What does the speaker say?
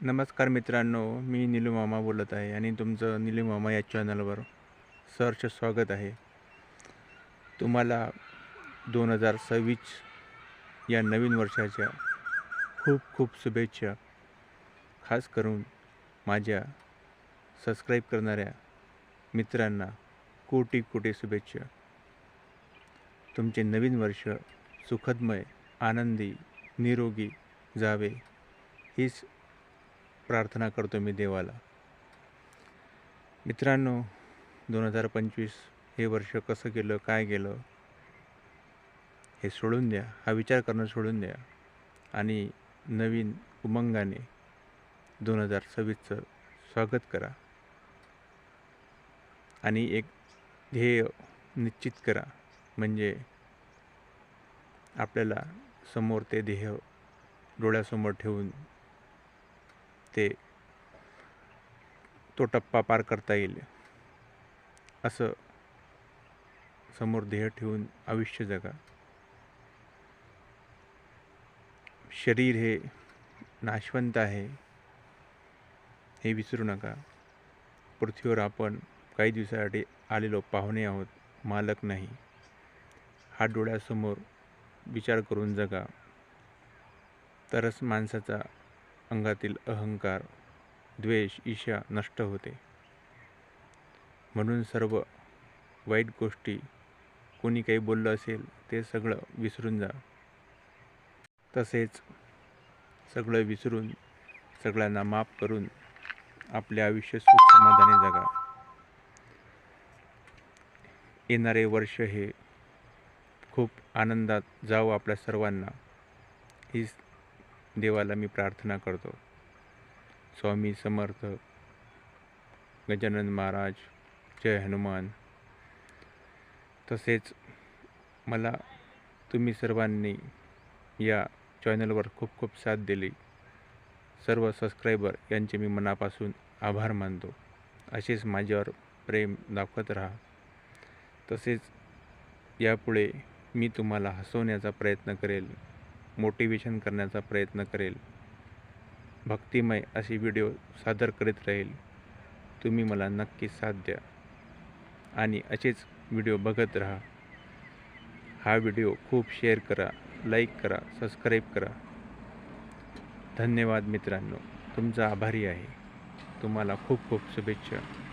नमस्कार मित्रांनो मी निलू मामा बोलत आहे आणि तुमचं निलू मामा या चॅनलवर सहर्ष स्वागत आहे. तुम्हाला दोन हजार सव्वीस या नवीन वर्षाच्या खूप खूप शुभेच्छा. खास करून माझ्या सबस्क्राईब करणाऱ्या मित्रांना कोटी कोटी शुभेच्छा. तुमचे नवीन वर्ष सुखदमय आनंदी निरोगी जावे हीच प्रार्थना करतो मी देवाला. मित्रांनो दोन हजार पंचवीस हे वर्ष कसं गेलं काय गेलं हे सोडून द्या. हा विचार करणं सोडून द्या. आणि नवीन उमंगाने दोन हजार सव्वीसचं स्वागत करा. आणि एक ध्येय निश्चित करा. म्हणजे आपल्याला समोर ते ध्येय डोळ्यासमोर ठेवून ते तो टप्पा पार करता येईल. असं समोर ध्येय ठेवून आयुष्य जगा. शरीर हे नाशवंत आहे हे विसरू नका. पृथ्वीवर आपण काही दिवसासाठी आलेलो पाहुणे आहोत मालक नाही. हा डोळ्यासमोर विचार करून जगा. तरच माणसाचा अंगातील अहंकार द्वेष ईशा नष्ट होते. म्हणून सर्व वाईट गोष्टी कोणी काही बोललं असेल ते सगळं विसरून जा. तसेच सगळं विसरून सगळ्यांना माफ करून आपले आयुष्य सुख समाधाने जगा. येणारे वर्ष हे खूप आनंदात जावं आपल्या सर्वांना. हीच देवाला मी प्रार्थना करतो. स्वामी समर्थ गजानन महाराज जय हनुमान. तसेच मला तुम्ही सर्वांनी या चॅनलवर खूप खूप साथ दिली. सर्व सबस्क्रायबर यांचे मी मनापासून आभार मानतो. असेच माझ्यावर प्रेम दाखवत राहा. तसेच यापुढे मी तुम्हाला हसवण्याचा प्रयत्न करेल. मोटिवेशन करण्याचा प्रयत्न करेल. भक्तिमय असे व्हिडिओ सादर करीत राहील. तुम्ही मला नक्की साथ द्या. आणि असेच व्हिडिओ बघत राहा. हा व्हिडिओ खूप शेअर करा लाईक करा सबस्क्राईब करा. धन्यवाद मित्रांनो. तुमचा आभारी आहे. तुम्हाला खूप खूप शुभेच्छा.